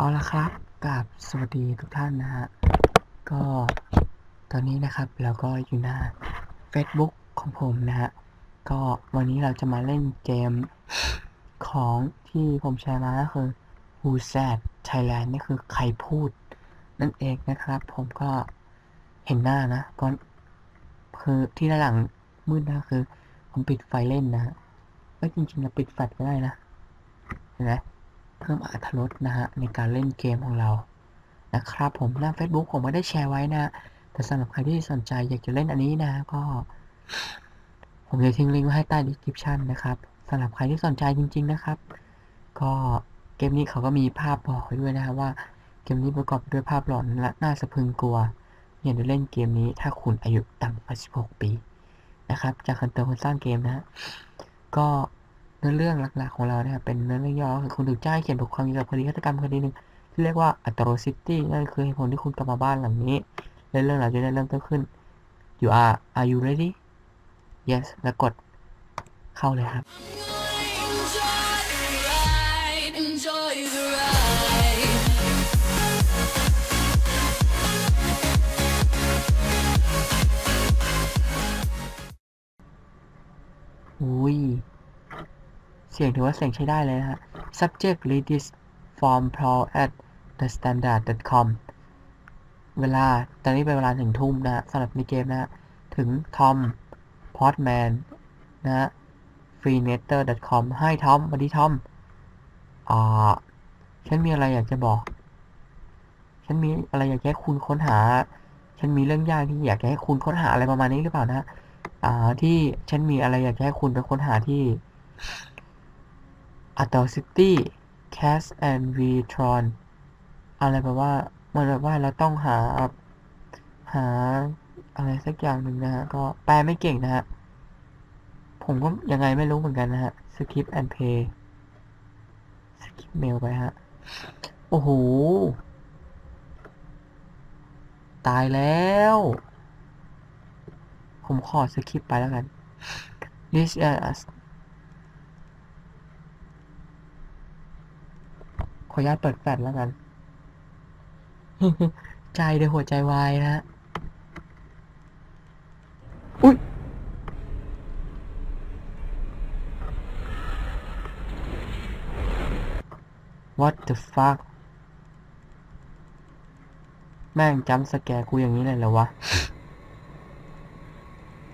เอาละครับกับสวัสดีทุกท่านนะฮะ ก็ตอนนี้นะครับเราก็อยู่หน้า Facebook ของผมนะฮะ ก็วันนี้เราจะมาเล่นเกมของที่ผมแชร์มาก็คือ Who Said Thailand นี่คือใครพูด นั่นเองนะครับ ผมก็เห็นหน้านะก็คือที่ด้านหลังมืดนะคือ ผมปิดไฟเล่นนะก็จริงๆเราปิดแฟลชก็ได้นะ เห็นไหม เพิ่มอรรถรสนะฮะในการเล่นเกมของเรานะครับผมหน้า Facebook ผมไม่ได้แชร์ไว้นะแต่สำหรับใครที่สนใจอยากจะเล่นอันนี้นะก็ ผมจะทิ้งลิงก์ไว้ให้ใต้ description นะครับสำหรับใครที่สนใจจริง ๆนะครับ ก็เกมนี้เขาก็มีภาพบอกด้วยนะครับว่าเกมนี้ประกอบด้วยภาพหลอนและน่าสะพรึงกลัวอย่าได้เล่นเกมนี้ถ้าคุณอายุต่ำกว่า 16 ปีนะครับ จากคนเติมคนสร้างเกมนะก็ เนื้อเรื่องหลักๆของเราเนี่ยเป็นเนื้อเรื่องย่อคือคุณถูกจ้างให้เขียนบทความเกี่ยวกับคดีฆาตกรรมคดีหนึ่งที่เรียกว่าอัตโรซิตี้นั่นคือเหตุผลที่คุณกลับมาบ้านหลังนี้และเรื่องราวจะได้เริ่มต้นขึ้น you are are you ready yes แล้วกดเข้าเลยครับ อุ้ย สียงถือว่าเสียงใช้ได้เลยนะฮะ subject read this form pro at the standard com เวลา ตอนนี้เป็นเวลาหนึ่งทุ่มนะฮะสำหรับในเกมนะฮะถึง Tom Portman นะฮะ freenetter com ให้ทอมสวัสดีทอมอ่า ฉันมีอะไรอยากจะบอก ฉันมีอะไรอยากจะให้คุณค้นหา ฉันมีเรื่องยากที่อยากจะให้คุณค้นหาอะไรประมาณนี้หรือเปล่านะ อ่า ที่ฉันมีอะไรอยากจะให้คุณไปค้นหาที่ a t o City Cast and v t r o n อะไรแบบว่าเหมันแบบว่าเราต้องหา หาอะไรสักอย่างหนึ่งนะฮะ ก็แปลไม่เก่งนะฮะ ผมก็ยังไงไม่รู้เหมือนกันนะฮะ Skip and Pay Skip Mail ไปฮะ โอ้โห ตายแล้ว ผมขอสคริปไปแล้วกัน this is ออนุญาตเปิดแฟลชแล้วกัน ใจเดยวหัวใจวายนะอุ้ย what the fuck แม่งจำสแกร์กูอย่างนี้เลยเหรอวะ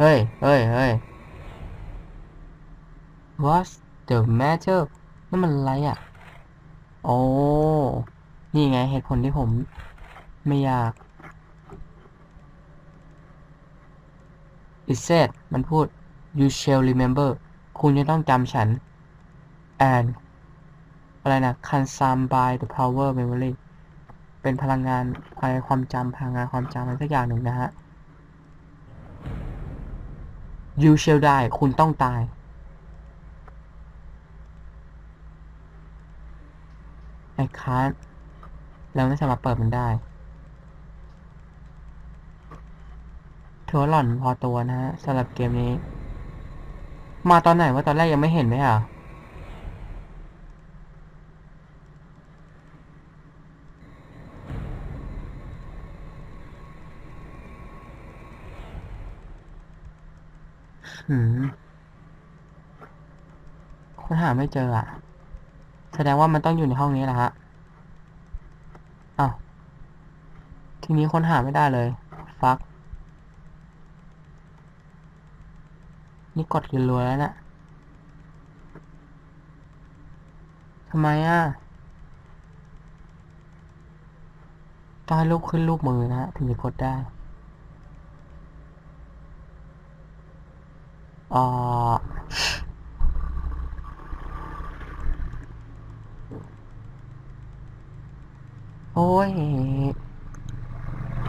เฮ้ย เฮ้ย เฮ้ย What's the matter นั่นมันอะไรอะ โอ้ นี่ไงเหตุผลที่ผมไม่อยาก It said มันพูด you shall remember คุณจะต้องจำฉัน and อะไรนะ consumed by the power memory เป็นพลังงานอะไรความจำพลังงานความจำอะไรสักอย่างหนึ่งนะฮะ you shall die คุณต้องตาย ไอ้ค้าเราไม่สามารถเปิดมันได้ถือว่าหล่อนพอตัวนะฮะสำหรับเกมนี้ มาตอนไหนว่าตอนแรกยังไม่เห็นไหมอะหืมค้นหาไม่เจออะ แสดงว่ามันต้องอยู่ในห้องนี้แหละฮะอ้าวทีนี้ค้นหาไม่ได้เลย ฟัก นี่กดรัวแล้วนะทำไมอะต้องให้รูปขึ้นรูปมือนะฮะถึงจะกดได้อ่า โอ้ย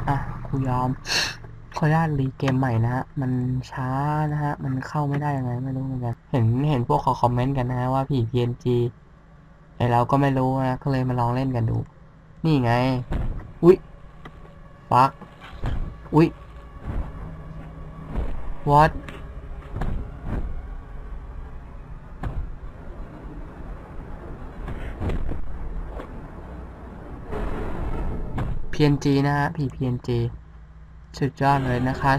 อะกูยอม ขออนุญาตรีเกมใหม่นะฮะ มันช้านะฮะ มันเข้าไม่ได้ยังไงไม่รู้เหมือนกัน เห็นเห็นพวกเขาคอมเมนต์กันนะฮะว่าผี PNG ไอเราก็ไม่รู้นะ ก็เลยมาลองเล่นกันดู นี่ไง อุ๊ยฟัก อุ๊ย what PNG นะฮะผี PNG สุดยอดเลยนะคะ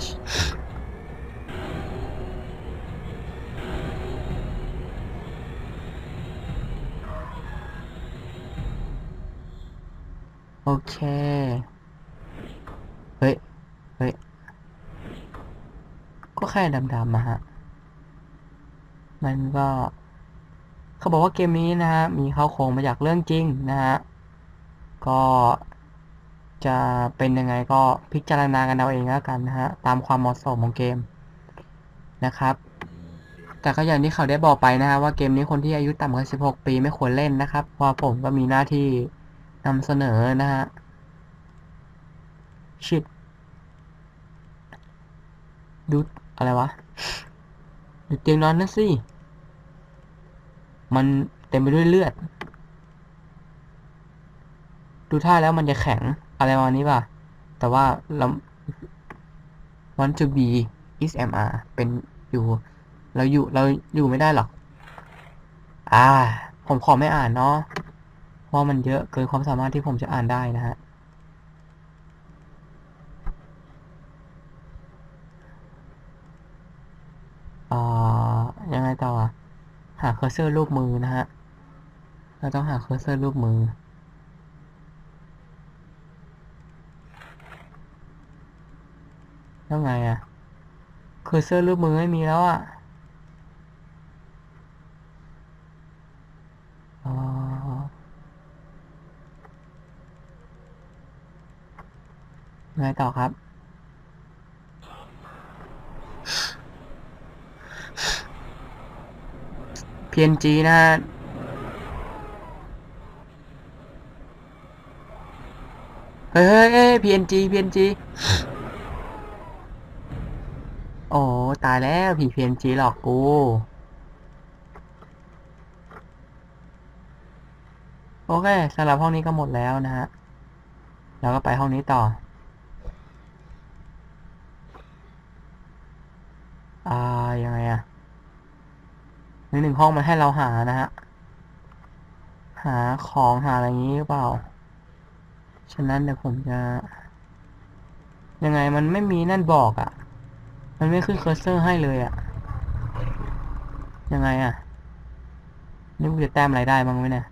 โอเค เฮ้ย เฮ้ย ก็แค่ดำๆมาฮะ มันก็ เขาบอกว่าเกมนี้นะฮะ มีเข้าโครงมาจากเรื่องจริงนะฮะ ก็ จะเป็นยังไงก็พิจารณากันเอาเองแล้วกันนะฮะตามความเหมาะสมของเกมนะครับ แต่ก็อย่างที่เขาได้บอกไปนะฮะว่าเกมนี้คนที่อายุต่ำกว่า 16 ปีไม่ควรเล่นนะครับเพราะผมก็มีหน้าที่นำเสนอนะฮะชิดดูอะไรวะดูเตียงนอนนั่นสิ มันเต็มไปด้วยเลือด ดูท่าแล้วมันจะแข็ง อะไรประมาณนี้ป่ะ แต่ว่าเรา want to be is mr เป็นอยู่ เราอยู่เราอยู่ไม่ได้หรอก อ่า ผมขอไม่อ่านเนาะ เพราะมันเยอะเกินความสามารถที่ผมจะอ่านได้นะฮะ อ่า ยังไงต่ออะหาเคอร์เซอร์รูปมือนะฮะ เราต้องหาเคอร์เซอร์รูปมือ แล้วไงอะเคอร์เซอร์รูปมือไม่มีแล้วอะอ๋อไงต่อครับ PNG นะฮะเฮ้ยเฮ้ยเฮ้ย PNG PNG โอ้ตายแล้วผี PNG หลอกกูโอเคสำหรับห้องนี้ก็หมดแล้วนะฮะแล้วก็ไปห้องนี้ต่อ อ่า ยังไงอะหนึ่งหนึ่งห้องมันให้เราหานะฮะ หาของหาอะไรอย่างนี้หรือเปล่า ฉะนั้นเดี๋ยวผมจะ ยังไงมันไม่มีนั่นบอกอะ่ะ มันไม่ขึ้นเคอร์เซอร์ให้เลยอะยังไงอะนี่กูจะแต้มอะไรได้บ้างไหมเนี่ย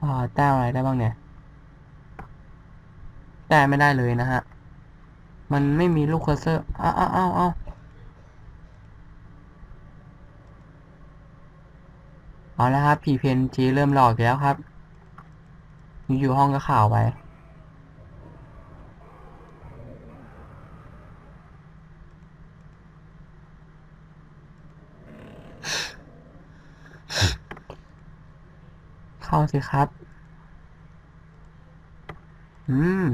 อ่าแต้มอะไรได้บ้างเนี่ย แต้มไม่ได้เลยนะฮะ มันไม่มีลูกเคอร์เซอร์ อ้าวอ้าวอ้าวอ้าวเอาแล้วครับผีเพนจีเริ่มหลอกอีกแล้วครับ อยู่ห้องก็ข่าวไป เข้าสิครับ อืม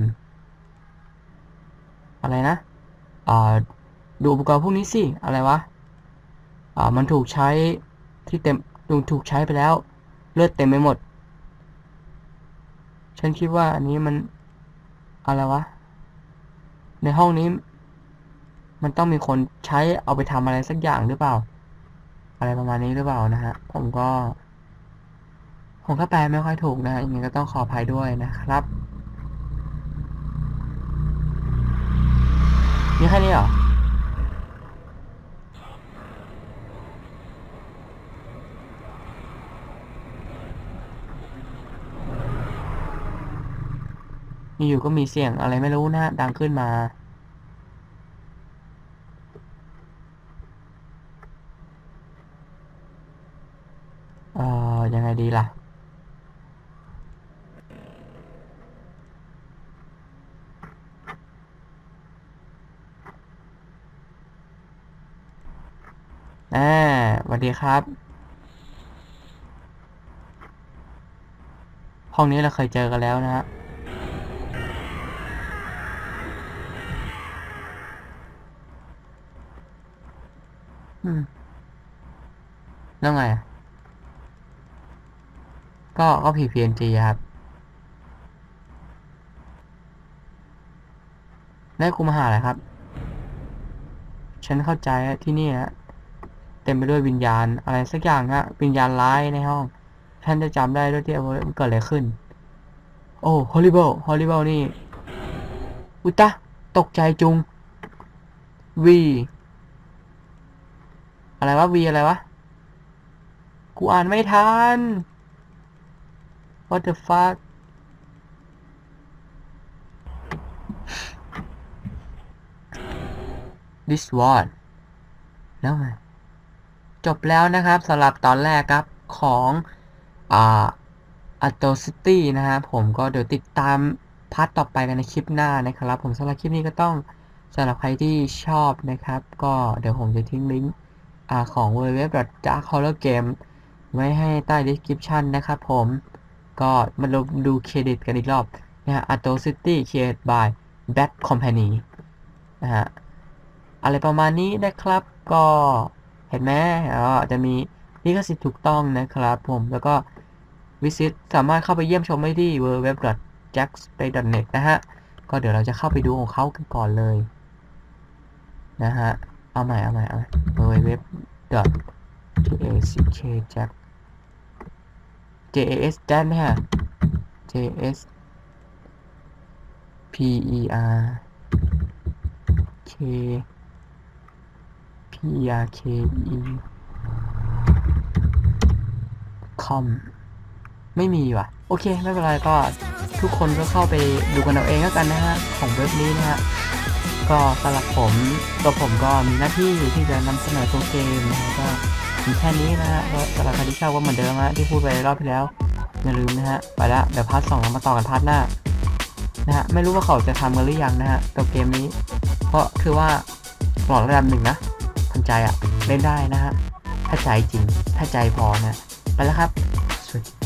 อะไรนะ อ่า ดูอุปกรณ์พวกนี้สิ อะไรวะ อ่า มันถูกใช้ที่เต็มถูกใช้ไปแล้ว เลือดเต็มไปหมด ฉันคิดว่าอันนี้มันอะไรวะ ในห้องนี้ มันต้องมีคนใช้เอาไปทำอะไรสักอย่างหรือเปล่า อะไรประมาณนี้หรือเปล่านะฮะ ผมก็ ผมก็แปลไม่ค่อยถูกนะฮะยังไงก็ต้องขออภัยด้วยนะครับมีแค่นี้เหรอ อยู่ก็มีเสียงอะไรไม่รู้นะดังขึ้นมาเอ่อยังไงดีล่ะ อ่าสวัสดีครับ ห้องนี้เราเคยเจอกันแล้วนะฮะ แล้วไง ก็ก็ผี PNG ครับ ได้กูมาหาอะไรครับ ฉันเข้าใจที่นี่ฮะต็มไปด้วยวิญญาณอะไรสักอย่างฮะ วิญญาณร้ายในห้อง ท่านจะจำได้ด้วยที่มันเกิดอะไรขึ้น โอ้ horrible horrible นี่ อุตะตกใจจุงวี อะไรวะวีอะไรวะ กูอ่านไม่ทัน what the fuck this what แล้วไงจบแล้วนะครับสำหรับตอนแรกครับของอ่า a t o City นะฮะผมก็เดี๋ยวติดตามพาร์ทต่อไปกันในคลิปหน้านะครับ ผมสำหรับคลิปนี้ก็ต้องสำหรับใครที่ชอบนะครับ ก็เดี๋ยวผมจะทิ้งลิงก์ ของ w w w d a r k h o r r o r Game ไว้ให้ใต้ description นะครับผม ก็มาลงดูเครดิตกันอีกรอบนะฮะ a t o City created by Bad Company นะฮะ อะไรประมาณนี้นะครับ ก็เห็นไหมอ๋อจะมีลิขสิทธิ์ถูกต้องนะครับผมแล้วก็วิสิตสามารถเข้าไปเยี่ยมชมได้ที่ www.jackspace.net นะฮะ ก็เดี๋ยวเราจะเข้าไปดูของเขากันก่อนเลย นะฮะ เอาใหม่เอาใหม่เอาใหม่ www.jackjack jas ได้ไหมฮะ j s p e r k p e r k e com ไม่มีว่ะ โอเค ไม่เป็นไรก็ทุกคนก็เข้าไปดูกันเอาเองแล้วกันนะฮะ ของเว็บนี้นะฮะ ก็สำหรับผมตัวผมก็มีหน้าที่ที่จะนำเสนอตัวเกมนะฮะก็มีแค่นี้นะฮะก็สำหรับใครที่ชอบก็เหมือนเดิมฮะที่พูดไปรอบที่แล้วอย่าลืมนะฮะไปละเดี๋ยวพาร์ทสองเรามาต่อกันพาร์ทหน้านะฮะไม่รู้ว่าเขาจะทำกันหรือยังนะฮะตัวเกมนี้ เพราะคือว่าหลอดระดับหนึ่งนะทำใจอะเล่นได้นะฮะถ้าใจจริงถ้าใจพอนะไปแล้วครับสวัสดี